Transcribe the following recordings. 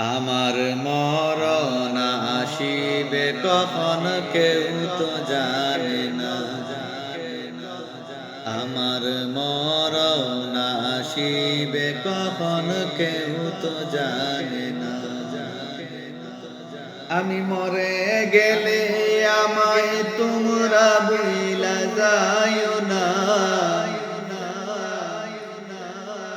আমার মরণ আসিবে কখন কেউ তো জানে না। আমার মরণ আসিবে কখন কেউ তো জানে না। আমি মরে গেলে আমায় তোমরা বইলা যাইও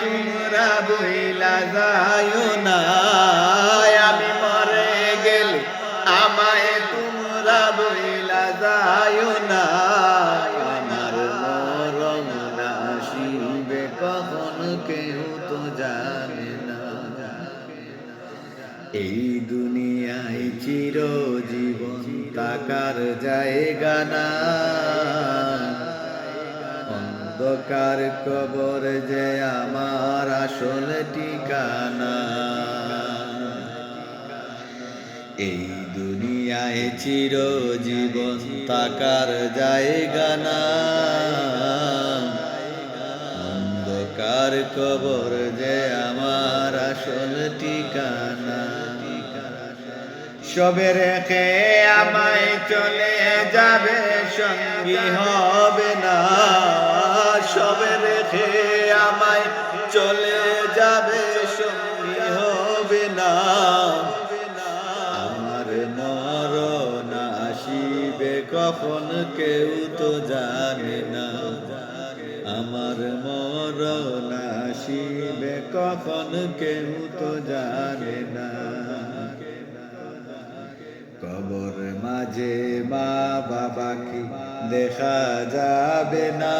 তোমরা বইলা যায় না। আমি মরে গেলে আমায় তোমরা বইলা যাইও না। আমার মরণ আসিবে, কখন কেউ তো জানে না। এই দুনিয়ায় চির জীবন তাকার জায়গা না অন্ধকার কবর যে আমার আসল ঠিকানা। এই দুনিয়ায় চির জীবন তাকার জায়গা না। অন্ধকার কবর যে আমার আসল ঠিকানা। সবে রেখে আমায় চলে যাবে সঙ্গী হবে আসিবে কখন কেউ তো জানে না। আমার মরণ আসিবে কখন কেউ তো জানে না। কবর মাঝে মা বাবাকে দেখা যাবে না।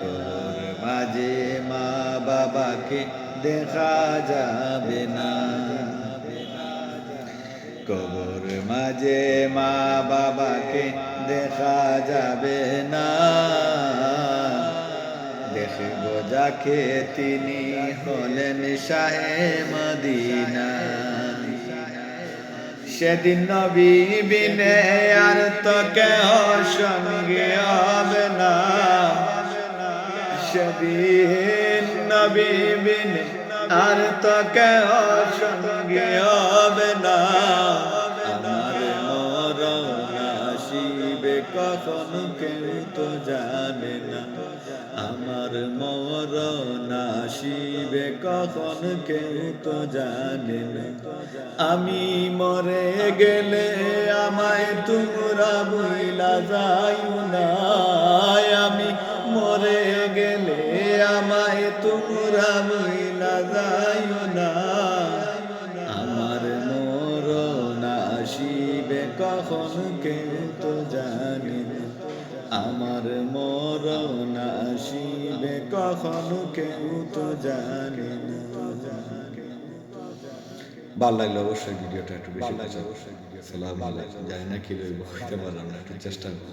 কবর মাঝে মা বাবাকে দেখা যাবে না। কবর মাঝে মা বাবাকে দেখা যাবে না। দেখব যাকে তিনি হলেন শাহে মদিনা। সেদিন নবী বিনে আর তো কেহ সঙ্গে হবে না। সেদিন নবী বিনে আর তো কেহ সঙ্গে হবে না। কখন কেউ তো জানে না। আমার মরণ আসিবে কখন কেউ তো জানে না। আমি মরে গেলে আমায় তোমরা বইলা যাইও না। কখন কেউ তো জানে আমার মরণ আসিবে কখন কেউ তো জানে। ভালো লাগল অবশ্যই ভিডিওটা একটু বেশি ভালো লাগলে অবশ্যই ভিডিও সালাম আলাইকুম। জানি না কি বলব হইতে পারলাম না একটু চেষ্টা করব।